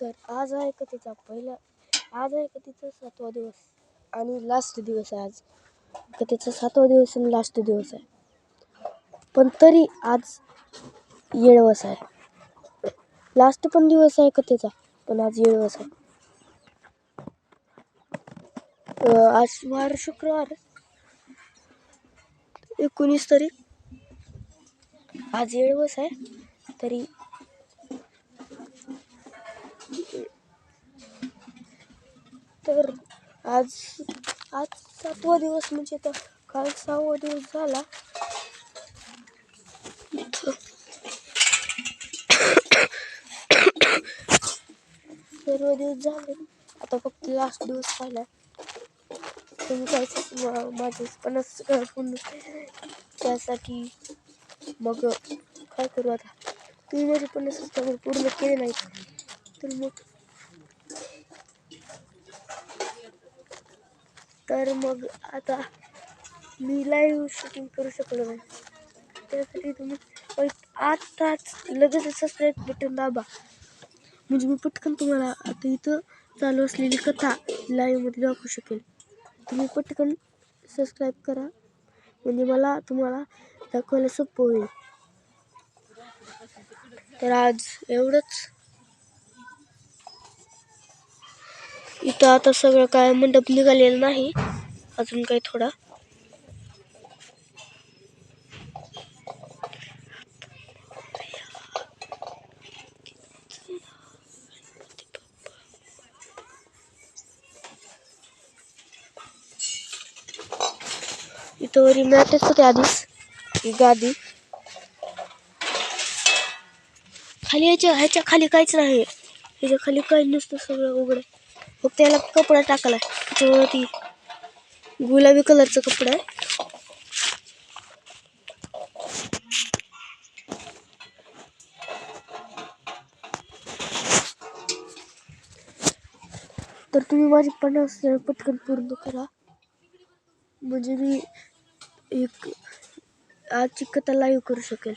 तर आज आहे का तिचा पहिला आज आहे का तिचा सातवा दिवस? आणि लास्ट दिवस आहे आज. कथेचा सातवा दिवस आणि लास्ट दिवस आहे. पण तरी आज येळवस आहे. लास्ट पण दिवस आहे कथेचा पण आज येळवस आहे. आज वार शुक्रवार एकोणीस तारीख. आज येळवस आहे. तरी तर आज आज सातवा दिवस म्हणजे तर काल सहावा दिवस झाला. सर्व दिवस झाले. आता फक्त लास्ट दिवस राहिला तुम्ही काय माझे पन्नास पूर्ण त्यासाठी मग काय करू आता? तुम्ही माझे पन्नास पूर्ण केले नाहीत. तर मग तर मग आता मी लाईव्ह शूटिंग करू शकलो नाही. त्यासाठी तुम्ही पै- आताच लगेच सबस्क्राईब बटन दाबा. म्हणजे मी पटकन तुम्हाला आता इथं चालू असलेली कथा लाईव्हमध्ये दाखवू शकेल. तुम्ही पटकन सबस्क्राईब करा. म्हणजे मला तुम्हाला दाखवायला सोपं होईल. तर आज एवढंच. इथं आता सगळं काय मंडप निघालेलं नाही. अजून काही थोडा. इथं वरी मॅटच होते आधीच. गादी. खाली याच्या ह्याच्या खाली काहीच नाही. ह्याच्या खाली काही नसतं सगळं उघडं. त्याला कपडा टाकलाय त्याच्यावरती गुलाबी कलरचा कपडा आहे. तर तुम्ही माझी पन्नास पटकन पूर्ण करा. म्हणजे मी एक आजची कथा लाईव्ह करू शकेल.